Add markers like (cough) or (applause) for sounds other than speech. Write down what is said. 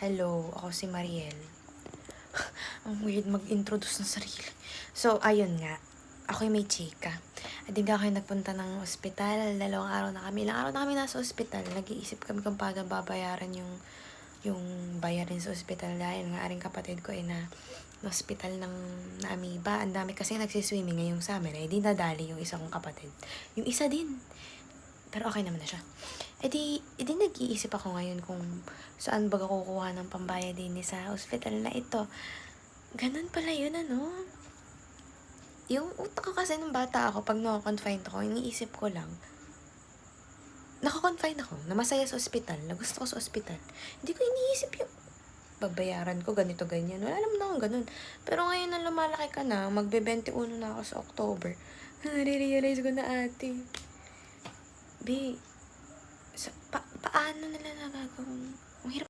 Hello, ako si Mariel. (laughs) Ang weird mag-introduce ng sarili. So, ayun nga. Ako yung may chika. At hindi ako nagpunta ng ospital. Dalawang araw na kami. Ilang araw na kami nasa ospital. Nag-iisip kami kung paano babayaran yung yung bayarin sa ospital dahil nga aring kapatid ko ay na na hospital ng na amoeba. Ang dami kasi nagsiswimming ngayong summer. Eh, di nadali yung isa kong kapatid. Yung isa din. Pero okay naman na siya. E di, e di nag-iisip ako ngayon kung saan ba kukuha ng pambayad din sa hospital na ito. Ganun pala yun, ano? Yung utak ko kasi nung bata ako, pag na-confine ako, iniisip ko lang, naka-confine ako, na masaya sa ospital, na gusto ko sa ospital. Hindi ko iniisip yung babayaran ko, ganito, ganyan. Wala naman akong ganun. Pero ngayon na lumalaki ka na, magbe-21 na ako sa October, (laughs) nare-realize ko na ate, B, pa paano nila nagagawang... Ang hirap